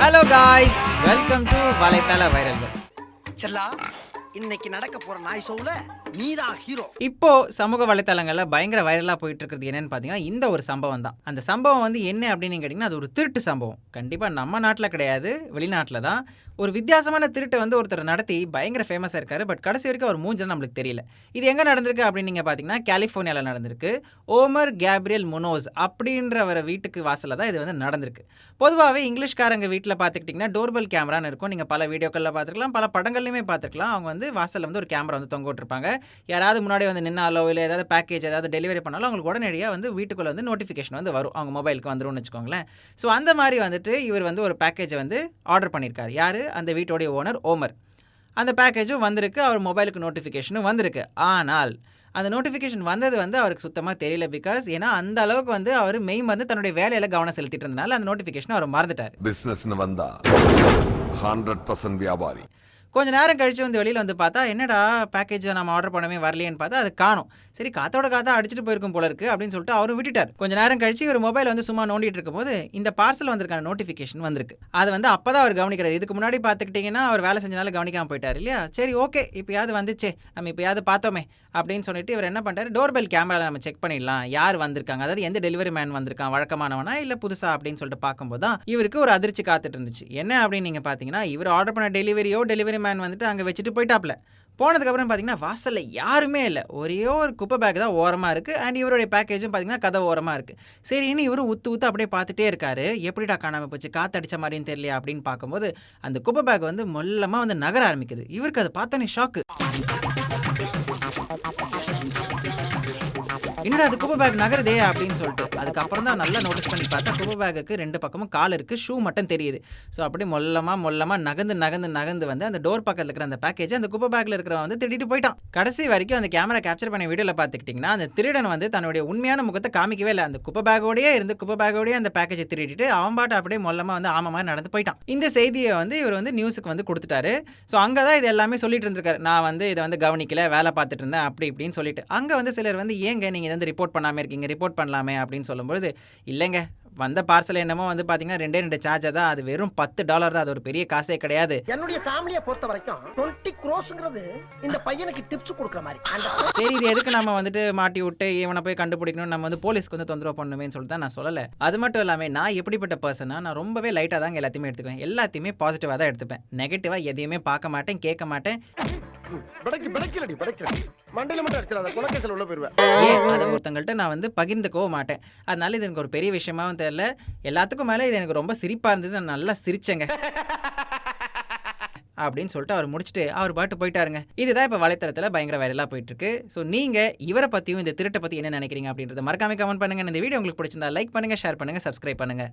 Hello guys welcome to வலைத்தள வைரல்கள் செல்லா இன்னைக்கு நடக்க போற நாய் ஷோவில் நீதான் ஹீரோ இப்போ சமூக வலைத்தளங்களில் பயங்கர வைரலாக போயிட்டு இருக்கிறது என்னன்னு பார்த்தீங்கன்னா இந்த ஒரு சம்பவம் தான். அந்த சம்பவம் வந்து என்ன அப்படின்னு கேட்டிங்கன்னா அது ஒரு திருட்டு சம்பவம். கண்டிப்பாக நம்ம நாட்டில் கிடையாது வெளிநாட்டில் தான். ஒரு வித்தியாசமான திருட்டை வந்து ஒருத்தர் நடத்தி பயங்கர ஃபேமஸாக இருக்காரு. பட் கடைசி வரைக்கும் அவர் மூஞ்சல் நம்மளுக்கு தெரியல. இது எங்கே நடந்திருக்கு அப்படின்னு நீங்கள் பார்த்தீங்கன்னா கலிஃபோர்னியாவில் நடந்திருக்கு. ஓமர் கேப்ரியல் முனோஸ் அப்படின்றவர வீட்டுக்கு வாசலில் தான் இது வந்து நடந்திருக்கு. பொதுவாகவே இங்கிலீஷ்காரங்க வீட்டில் பார்த்துக்கிட்டிங்கன்னா டோர்பெல் கேமரான்னு இருக்கும். நீங்கள் பல வீடியோக்களில் பார்த்துருக்கலாம் பல படங்கள்லையுமே பார்த்துருக்கலாம் அவங்க வந்து வாசலில் வந்து ஒரு கேமரா வந்து தொங்க விட்டுருப்பாங்க. யாராவது முன்னாடி வந்து நின்னாலோ இல்லை ஏதாவது பேக்கேஜ் ஏதாவது டெலிவரி பண்ணாலும் அவங்களுக்கு உடனடியாக வந்து வீட்டுக்குள்ளே வந்து நோட்டிஃபிகேஷன் வந்து வரும். அவங்க மொபைலுக்கு வந்துரும்னு வச்சுக்கோங்களேன். ஸோ அந்த மாதிரி வந்துட்டு இவர் வந்து ஒரு பேக்கேஜை வந்து ஆர்டர் பண்ணியிருக்காரு யார்? அந்த வீட்டோடைய ஓனர் ஓமர். அந்த பேக்கேஜும் வந்திருக்கு. அவர் மொபைலுக்கு நோட்டிஃபிகேஷனும் வந்திருக்கு. ஆனால் அந்த நோட்டிஃபிகேஷன் வந்தது வந்து அவருக்கு சுத்தமாக தெரியல பிகாஸ் ஏன்னா அந்த அளவுக்கு வந்து அவர் மெயின் வந்து தன்னுடைய வேலையில் கவனம் செலுத்திட்டு இருந்தனால அந்த நோட்டிஃபிகேஷன் அவர் மறந்துட்டார். பிஸ்னஸ்னு வந்தா ஹண்ட்ரட் பர்சன்ட் வியாபாரி. கொஞ்சம் நேரம் கழித்து வந்து வெளியில் வந்து பார்த்தா என்னடா பேக்கேஜ் நம்ம ஆர்டர் பண்ணவே வரலையேன்னு பார்த்தா அது காணும். சரி காத்தோட காத்தா அடிச்சிட்டு போயிருக்கும் போல இருக்கு அப்படின்னு சொல்லிட்டு அவரும் விட்டுட்டார். கொஞ்ச நேரம் கழிச்சு இவர் மொபைல் வந்து சும்மா நோண்டிட்டு இருக்கும்போது இந்த பார்சல் வந்திருக்கான நோட்டிஃபிகேஷன் வந்திருக்கு. அது வந்து அப்போ தான் அவர் கவனிக்கிறார். இதுக்கு முன்னாடி பார்த்துக்கிட்டிங்கன்னா அவர் வேலை செஞ்சனால கவனிக்காமல் போயிட்டார் இல்லையா? சரி ஓகே இப்போயாவது வந்துச்சே நம்ம இப்போயாவது பார்த்தோமே அப்படின்னு சொல்லிட்டு இவர் என்ன பண்ணுறாரு டோர்பெல் கேமராவில் நம்ம செக் பண்ணிடலாம். யார் வந்திருக்காங்க? அதாவது எந்த டெலிவரி மேன் வந்திருக்கான்? வழக்கமானவனா இல்லை புதுசா? அப்படின்னு சொல்லிட்டு பார்க்கும்போது தான் இவருக்கு ஒரு அதிர்ச்சி காத்துட்டு இருந்துச்சு. என்ன அப்படின்னு நீங்கள் பார்த்தீங்கன்னா இவர் ஆர்டர் பண்ண டெலிவரியோ டெலிவரி மேன் வந்துட்டு அங்கே வச்சுட்டு போயிட்டாப்ல. போனதுக்கப்புறம் பார்த்தீங்கன்னா வாசலில் யாருமே இல்லை. ஒரே ஒரு குப்பை பேக் தான் ஓரமாக இருக்குது அண்ட் இவருடைய பேக்கேஜும் பார்த்தீங்கன்னா கதை ஓரமாக இருக்குது சரின்னு இவரும் உத்து உத்து அப்படியே பார்த்துட்டே இருக்காரு. எப்படிடா காணாமல் போச்சு? காத்தடிச்ச மாதிரியும் தெரியலையா அப்படின்னு பார்க்கும்போது அந்த குப்பை பேக் வந்து மொல்லமாக வந்து நகர ஆரம்பிக்குது. இவருக்கு அதை பார்த்தோன்னே ஷாக்கு என்னடா அது குப்பை பேக் நகருதே அப்படின்னு சொல்லிட்டு. அதுக்கப்புறம் தான் நல்லா நோட்டீஸ் பண்ணி பார்த்தா குப்பை பேக்குக்கு ரெண்டு பக்கமும் கால் இருக்குது ஷூ மட்டும் தெரியுது. ஸோ அப்படியே மொல்லமாக மொல்லமாக நகர்ந்து நகர்ந்து நகர்ந்து வந்து அந்த டோர் பக்கத்தில் இருக்கிற அந்த பேக்கேஜ் அந்த குப்பை பேக்கில் இருக்கிறவன் வந்து திருடிட்டு போயிட்டான். கடைசி வரைக்கும் அந்த கேமரா கேப்சர் பண்ண வீடியோவில் பார்த்துக்கிட்டிங்கன்னா அந்த திருடன் வந்து தன்னுடைய உண்மையான முகத்தை காமிக்கவே இல்லை. அந்த குப்பை பேக்கோடயே இருந்து குப்பை பேக்கோடயே அந்த பேக்கேஜை திருடிட்டு அவன் பாட்டு அப்படியே மொல்லமாக வந்து ஆமாம் நடந்து போயிட்டான். இந்த செய்தியை வந்து இவர் வந்து நியூஸுக்கு வந்து கொடுத்துட்டாரு. ஸோ அங்கே தான் இது எல்லாமே சொல்லிட்டு இருந்திருக்காரு. நான் வந்து இதை வந்து கவனிக்கல வேலை பார்த்துட்டு இருந்தேன் அப்படி இப்படின்னு சொல்லிட்டு. அங்கே வந்து சிலர் வந்து ஏங்க நீங்கள் வந்து ரிப்போர்ட் பண்ணாமல் இருக்கீங்க ரிப்போர்ட் பண்ணலாமே அப்படின்னு சொல்லும்பொழுது இல்லைங்க. வந்த பார்சல் என்னமோ வந்து பார்த்தீங்கன்னா ரெண்டே ரெண்டு சார்ஜர் தான். அது வெறும் பத்து டாலர் தான். அது ஒரு பெரிய காசே கிடையாது. என்னுடைய ஃபேமிலியை பொறுத்த வரைக்கும் டுவெண்ட்டி க்ரோஸ்ங்கிறது இந்த பையனுக்கு டிப்ஸ் கொடுக்குற மாதிரி? சரி இது எதுக்கு நம்ம வந்துட்டு மாட்டி விட்டு இவனை போய் கண்டுபிடிக்கணும் நம்ம வந்து போலீஸ்க்கு வந்து தொந்தரவு பண்ணுமேன்னு சொல்லிட்டு தான் நான் சொல்லலை. அது மட்டும் இல்லாமல் நான் எப்படிப்பட்ட பர்சனா நான் ரொம்பவே லைட்டாக தாங்க எல்லாத்தையுமே எடுத்துக்குவேன். எல்லாத்தையுமே பாசிட்டிவாக தான் எடுத்துப்பேன். நெகட்டிவாக எதையுமே பார்க்க மாட்டேன் கேட்க மாட்டேன். படைக்கு படைக்கலடி படைக்கலடி மண்டையில மட்டும் அடிச்சிடாத குலக்கேசல் உள்ள போயிருவேன் ஏன் அதை ஒருத்தங்கள்ட்ட நான் வந்து பகிர்ந்துக்கவும் மாட்டேன். அதனால இது எனக்கு ஒரு பெரிய விஷயமாவும் தெரியல. எல்லாத்துக்கும் மேலே இது எனக்கு ரொம்ப சிரிப்பாக இருந்தது. நான் நல்லா சிரிச்சேங்க. அப்படின்னு சொல்லிட்டு அவர் முடிச்சுட்டு அவர் பாட்டு போயிட்டாருங்க. இதுதான் இப்போ வலைத்தளத்தில் பயங்கர வைரலாக போயிட்டு இருக்கு ஸோ நீங்கள் இவரை பற்றியும் இந்த திருட்டை பற்றி என்ன நினைக்கிறீங்க அப்படின்றத மறக்காம கமெண்ட் பண்ணுங்க. இந்த வீடியோ உங்களுக்கு பிடிச்சிருந்தா லைக் பண்ணுங்க ஷேர் பண்ணுங்க சப்ஸ்கிரைப் பண்ணுங்க.